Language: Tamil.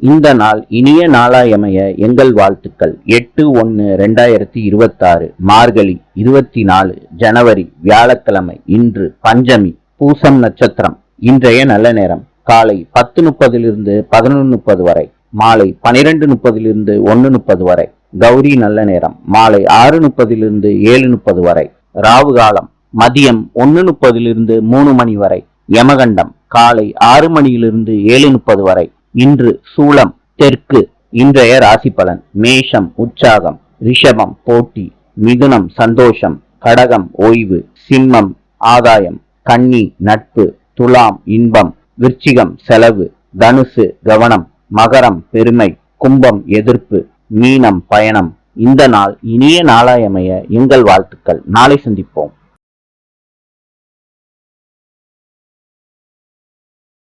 இந்த நாள் இனிய நாளாயமைய எங்கள் வாழ்த்துக்கள். எட்டு ஒன்று ரெண்டாயிரத்தி இருபத்தாறு மார்கழி இருபத்தி நாலு ஜனவரி வியாழக்கிழமை இன்று பஞ்சமி பூசம் நட்சத்திரம் இன்றைய நல்ல நேரம். காலை பத்து முப்பதிலிருந்து பதினொன்று முப்பது வரை மாலை பனிரெண்டு முப்பதிலிருந்து ஒன்று முப்பது வரை கௌரி நல்ல நேரம் மாலை ஆறு முப்பதிலிருந்து ஏழு முப்பது வரை ராவு காலம் மதியம் ஒன்று முப்பதிலிருந்து மூணு மணி வரை யமகண்டம் காலை ஆறு மணியிலிருந்து ஏழு முப்பது வரை இன்று சூலம் தெற்கு இன்றைய ராசி பலன். மேஷம் உற்சாகம் ரிஷபம் போட்டி மிதுனம் சந்தோஷம் கடகம் ஓய்வு சிம்மம் ஆதாயம் கன்னி நட்பு துலாம் இன்பம் விருச்சிகம் செலவு தனுசு கவனம் மகரம் பெருமை கும்பம் எதிர்ப்பு மீனம் பயணம். இந்த நாள் இனிய நாளாயமைய எங்கள் வாழ்த்துக்கள். நாளை சந்திப்போம்.